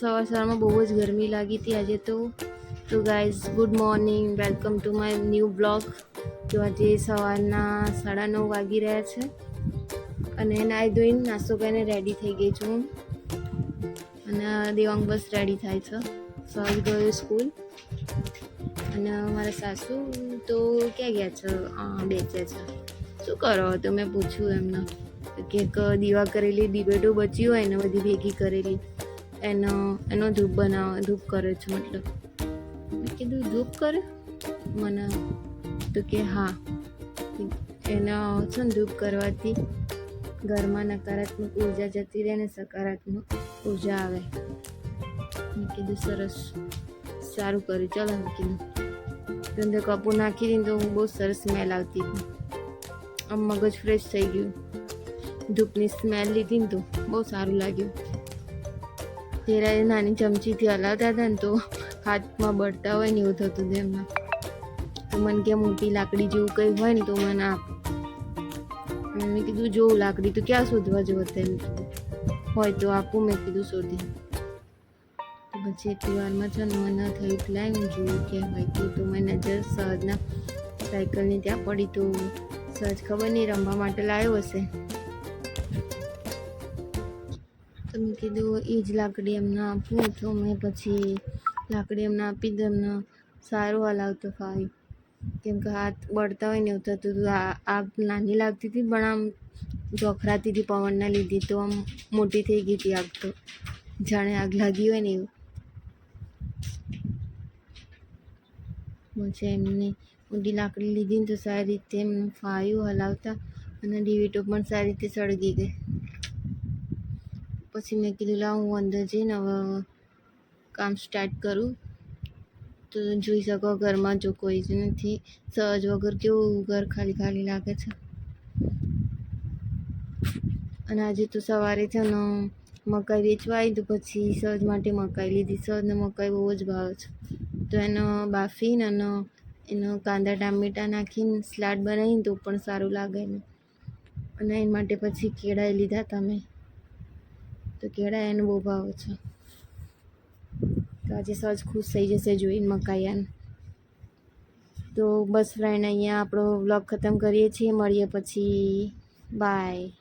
સવાર સવારમાં બહુ જ ગરમી લાગી હતી આજે તો. તો guys good morning welcome to my new blog તો આજે સવારના સાડા નવ વાગી રહ્યા છે. અને નાહી ધોઈને નાસ્તો કરીને રેડી થઈ ગઈ છું અને દેવાંગ બસ રેડી થાય છે. સવાજ ગયો સ્કૂલ અને મારા સાસુ તો ક્યાં ગયા છે? બેચ્યા છે. શું કરો? તો મેં પૂછ્યું એમને. કે દીવા કરેલી દિવેટો બચી હોય ને બધી ભેગી કરેલી. એનો એનો ધૂપ બનાવ, ધૂપ કરે છે મતલબ. મેં કીધું, ધૂપ કરે? મને તો કે, હા. એનો છે ને ધૂપ કરવાથી ઘરમાં નકારાત્મક ઊર્જા જતી રહે ને સકારાત્મક ઊર્જા આવે. મેં કીધું, સરસ, સારું કર્યું. ચાલો, મેં કીધું. તો અંદર કપૂર નાખી દીધું તો હું બહુ સરસ સ્મેલ આવતી હતી. આમ મગજ ફ્રેશ થઈ ગયું. ધૂપની સ્મેલ લીધી ને તો બહુ સારું લાગ્યું. ત્યારે નાની ચમચીથી હલાવતા હતા ને તો હાથમાં બળતા હોય ને એવું થતું હતું એમના. તો મને કે મોટી લાકડી જેવું કંઈ હોય ને તો મને આપ. મેં કીધું જોઉં લાકડી તો ક્યાં શોધવા જવો તેમ હોય તો આપું, મેં કીધું, શોધી. પછી એટલી વારમાં છે ને મને થયું લાય હું જોયું કે હોય તો મેં નજર સહજના સાયકલની ત્યાં પડી તો સહજ ખબર નહીં રમવા માટે લાવ્યો હશે. તો મેં કીધું એ જ લાકડી એમને આપું તો મેં પછી લાકડી એમને આપી દઉં એમને સારું હલાવતો ફાવ્યું કેમ કે હાથ બળતા હોય ને એવું થતું હતું. આગ નાની લાગતી હતી પણ આમ જોખરાતી હતી પવનના લીધે તો આમ મોટી થઈ ગઈ હતી આગ તો. જાણે આગ લાગી હોય ને એવું. પછી એમને મોટી લાકડી લીધી ને તો સારી રીતે એમ ફાયું હલાવતા અને ડીવીટો પણ સારી રીતે સળગી ગઈ. પછી મેં કીધું, લાવ હું અંદર જઈને કામ સ્ટાર્ટ કરું. તો જોઈ શકો, ઘરમાં જો કોઈ જ નથી. સહજ વગર કેવું ઘર ખાલી ખાલી લાગે છે. અને આજે તો સવારે છે ને મકાઈ વેચવા તો પછી સહજ માટે મકાઈ લીધી. સહજને મકાઈ બહુ જ ભાવે છે. તો એનો બાફીને અને એનો કાંદા, ટામેટા નાખીને સ્લાડ બનાવીને તો પણ સારું લાગે ને. અને એના માટે પછી કેળાએ લીધા તમે તો કેળા એનો બહુ ભાવ છે. તો આજે સહજ ખુશ થઈ જશે જોઈને મકાઈયાને. તો બસ ફ્રેન્ડ, અહીંયા આપણો વ્લોગ ખતમ કરીએ છીએ. મળીએ પછી. બાય.